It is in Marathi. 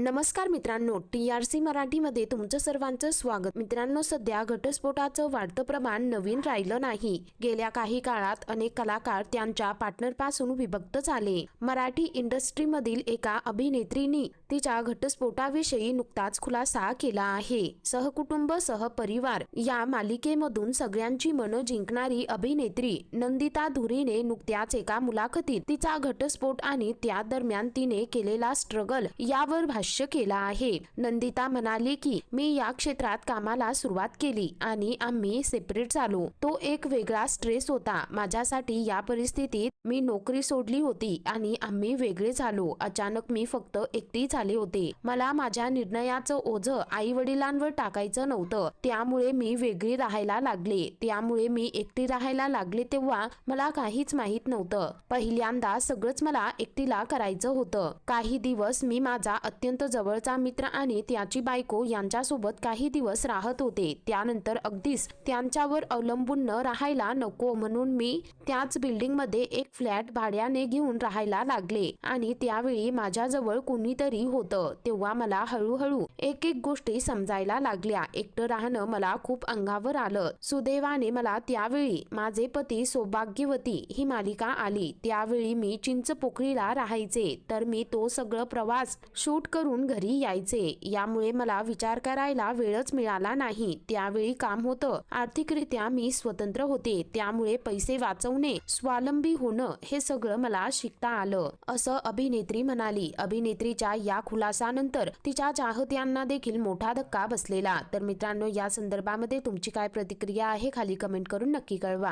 नमस्कार मित्रांनो टी आर सी मराठीमध्ये तुमचं सर्वांचं स्वागत. मित्रांनो सध्या घटस्फोटाचं वाढतं प्रमाण नवीन राहिलं नाही. गेल्या काही काळात अनेक कलाकार त्यांच्या पार्टनरपासून विभक्त झाले. मराठी इंडस्ट्रीमधील एका अभिनेत्रीनी तिच्या घटस्फोटाविषयी नुकताच खुलासा केला आहे. सहकुटुंब सहपरिवार या मालिकेमधून सगळ्यांची मनं जिंकणारी अभिनेत्री नंदिता धुरीने नुकत्याच एका मुलाखतीत तिचा घटस्फोट आणि त्या दरम्यान तिने केलेला स्ट्रगल यावर भाष्य केला आहे. नंदिता म्हणाली की मी या क्षेत्रात कामाला सुरुवात केली आणि आम्ही सेपरेट झालो. तो एक वेगळा स्ट्रेस होता. माझ्यासाठी या परिस्थितीत मी नोकरी सोडली होती आणि आम्ही वेगळे झालो. अचानक मी फक्त एकटी झाले होते. मला माझ्या निर्णयाचं ओझं आई वडिलांवर टाकायचं नव्हतं. त्यामुळे मी वेगळी राहायला लागले. त्यामुळे मी एकटी राहायला लागले तेव्हा मला काहीच माहीत नव्हतं. पहिल्यांदा सगळंच मला एकटीला करायचं होतं. काही दिवस मी माझा अत्यंत जवळचा मित्र आणि त्याची बायको यांच्यासोबत काही दिवस राहत होते. त्यानंतर अगदीच त्यांच्यावर अवलंबून न राहायला नको म्हणून मी त्याच बिल्डिंगमध्ये एक फ्लॅट भाड्याने घेऊन राहायला लागले आणि त्यावेळी माझ्याजवळ कोणीतरी होतं. तेव्हा मला हळूहळू एक एक गोष्टी समजायला लागल्या. एकटं राहणं मला खूप अंगावर आलं. सुदैवाने मला त्यावेळी माझे पती सौभाग्यवती ही मालिका आली. त्यावेळी मी चिंचपोकळीला राहायचे. तर मी तो सगळं प्रवास शूट करून घरी यायचे. यामुळे मला विचार करायला वेळच मिळाला नाही. त्यावेळी काम होतं. आर्थिकरित्या मी स्वतंत्र होते. त्यामुळे पैसे वाचवणे स्वावलंबी होणं हे सगळं मला शिकता आलं. असं अभिनेत्री म्हणाली. अभिनेत्रीच्या या खुलासानंतर तिच्या चाहत्यांना देखील मोठा धक्का बसलेला. तर मित्रांनो या संदर्भामध्ये तुमची काय प्रतिक्रिया आहे खाली कमेंट करून नक्की कळवा.